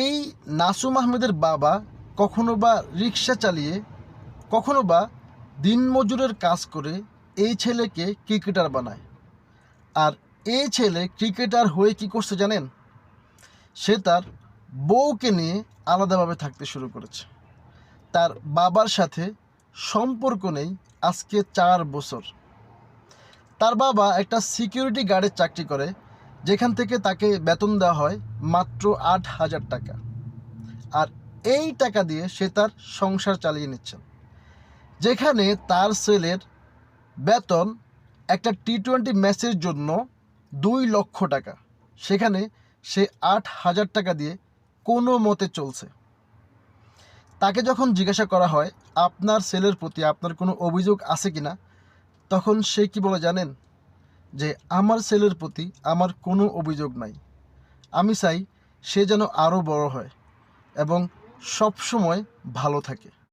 এই নাসুম আহমেদের বাবা কখনো বা রিক্সা চালিয়ে, কখনো বা দিনমজুরের কাজ করে এই ছেলেকে ক্রিকেটার বানায়। আর এই ছেলে ক্রিকেটার হয়ে কি করছে জানেন? সে তার বউকে নিয়ে আলাদাভাবে থাকতে শুরু করেছে। তার বাবার সাথে সম্পর্ক নেই আজকে চার বছর। তার বাবা একটা সিকিউরিটি গার্ডের চাকরি করে যেখান থেকে তাকে বেতন দেওয়া হয় মাত্র আট হাজার টাকা। আর এই টাকা দিয়ে সে তার সংসার চালিয়ে নিচ্ছেন যেখানে তার ছেলের বেতন একটা টি টোয়েন্টি ম্যাচের জন্য দুই লক্ষ টাকা। সেখানে সে আট হাজার টাকা দিয়ে কোনো মতে চলছে। তাকে যখন জিজ্ঞাসা করা হয়, আপনার ছেলের প্রতি আপনার কোনো অভিযোগ আছে কিনা? তখন সে কি বলে জানেন? যে আমার ছেলের প্রতি আমার কোনো অভিযোগ নাই। আমি চাই সে যেন আরও বড় হয় এবং সবসময় ভালো থাকে।